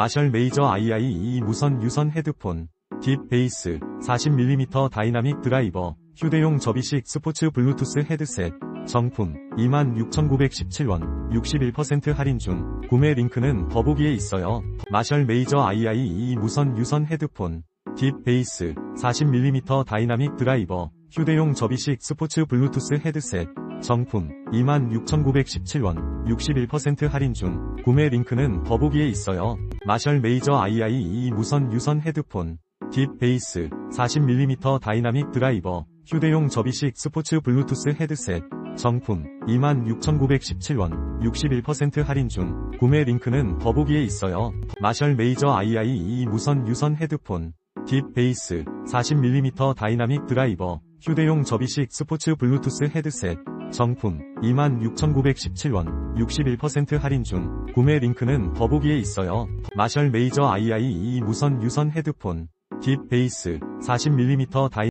마셜 메이저 II22 무선 유선 헤드폰, 딥 베이스, 40mm 다이나믹 드라이버, 휴대용 접이식 스포츠 블루투스 헤드셋, 정품 26,917원, 61% 할인 중, 구매 링크는 더보기에 있어요. 마셜 메이저 II22 무선 유선 헤드폰, 딥 베이스, 40mm 다이나믹 드라이버, 휴대용 접이식 스포츠 블루투스 헤드셋, 정품 26,917원, 61% 할인 중, 구매 링크는 더보기에 있어요. 마셜 메이저 II22 무선 유선 헤드폰, 딥 베이스, 40mm 다이나믹 드라이버, 휴대용 접이식 스포츠 블루투스 헤드셋, 정품 26,917원, 61% 할인 중, 구매 링크는 더보기에 있어요. 마셜 메이저 II22 무선 유선 헤드폰, 딥 베이스, 40mm 다이나믹 드라이버, 휴대용 접이식 스포츠 블루투스 헤드셋, 정품 26,917원, 61% 할인 중, 구매 링크는 더보기에 있어요. 마셜 메이저 II22 무선 유선 헤드폰, 딥 베이스, 40mm 다이